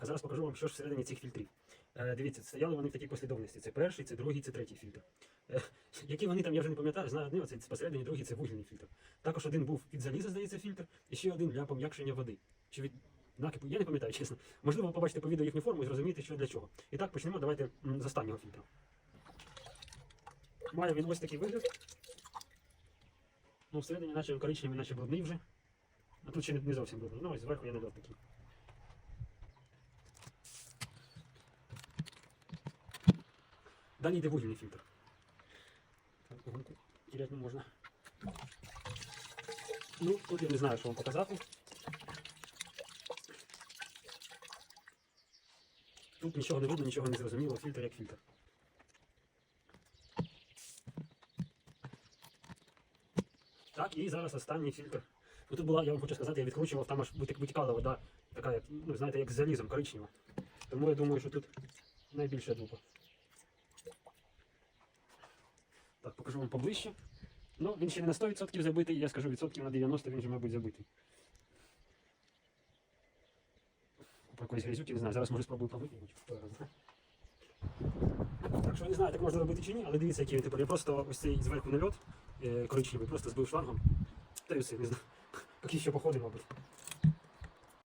Так, а зараз покажу вам, що ж всередині цих фільтрів. Е, дивіться, стояли вони в такій послідовності. Це перший, це другий, це третій фільтр. Е, які вони там, я вже не пам'ятаю, знаю один, оце посередині, другий це вугільний фільтр. Також один був від заліза, здається, фільтр, і ще один для пом'якшення води. Чи від накипу, я не пам'ятаю, чесно. Можливо, ви побачите по відео їхню форму і зрозумієте, що для чого. І так, почнемо давайте з останнього фільтру. Має він ось такий вигляд. Ну, всередині, наче коричневий, наче брудний вже. А тут ще не, зовсім брудний. Ну, ось зверху я налив такий. Далі йде вугільний фільтр. Терять не можна. Ну, тут я не знаю, що вам показати. Тут нічого не видно, нічого не зрозуміло, фільтр як фільтр. Так, і зараз останній фільтр. Ну, тут була, я вам хочу сказати, я відкручував, там аж витік- витікала вода, така, ну, знаєте, як з залізом, коричнева. Тому я думаю, що тут найбільша дупа. Так, покажу вам поближче. Ну, він ще не на 100% забитий, я скажу відсотків на 90 він вже, мабуть, забитий. Про якоїсь грязюки, не знаю, зараз може спробую його. Так що не знаю, так можна робити чи ні, але дивіться, який він тепер. Я просто ось цей зверху нальот е, коричневий, просто збив шлангом. Та й все, не знаю. Поки що походимо, мабуть.